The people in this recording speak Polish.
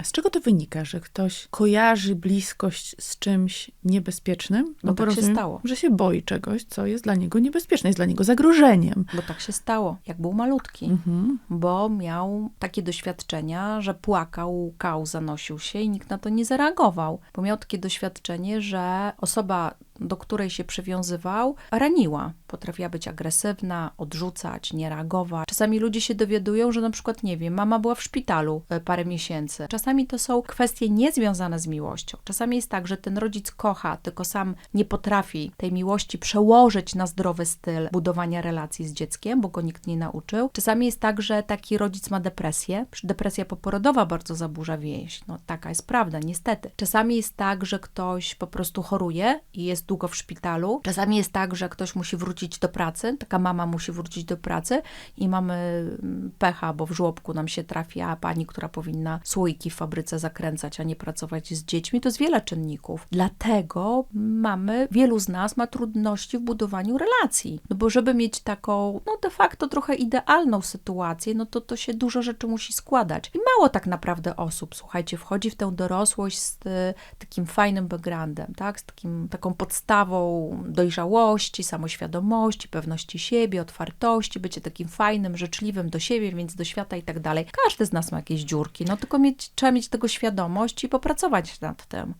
A z czego to wynika, że ktoś kojarzy bliskość z czymś niebezpiecznym? Bo tak się rozumiem, stało. Że się boi czegoś, co jest dla niego niebezpieczne, jest dla niego zagrożeniem. Bo tak się stało, jak był malutki. Mhm. Bo miał takie doświadczenia, że płakał, łkał, zanosił się i nikt na to nie zareagował. Bo miał takie doświadczenie, że osoba, do której się przywiązywał, raniła. Potrafiła być agresywna, odrzucać, nie reagować. Czasami ludzie się dowiadują, że na przykład, nie wiem, mama była w szpitalu e, parę miesięcy. Czasami to są kwestie niezwiązane z miłością. Czasami jest tak, że ten rodzic kocha, tylko sam nie potrafi tej miłości przełożyć na zdrowy styl budowania relacji z dzieckiem, bo go nikt nie nauczył. Czasami jest tak, że taki rodzic ma depresję. Depresja poporodowa bardzo zaburza więź. No taka jest prawda, niestety. Czasami jest tak, że ktoś po prostu choruje i jest długo w szpitalu. Czasami jest tak, że ktoś musi wrócić do pracy, taka mama musi wrócić do pracy i mamy mm, pecha, bo w żłobku nam się trafia pani, która powinna słoiki w fabryce zakręcać, a nie pracować z dziećmi. To jest wiele czynników. Dlatego mamy, wielu z nas ma trudności w budowaniu relacji. No bo żeby mieć taką, no de facto trochę idealną sytuację, no to to się dużo rzeczy musi składać. I mało tak naprawdę osób, słuchajcie, wchodzi w tę dorosłość z y, takim fajnym backgroundem, tak? Z takim, taką podstawą dojrzałości, samoświadomości, pewności siebie, otwartości, bycie takim fajnym, życzliwym do siebie, więc do świata i tak dalej. Każdy z nas ma jakieś dziurki, no tylko mieć, trzeba mieć tego świadomość i popracować nad tym.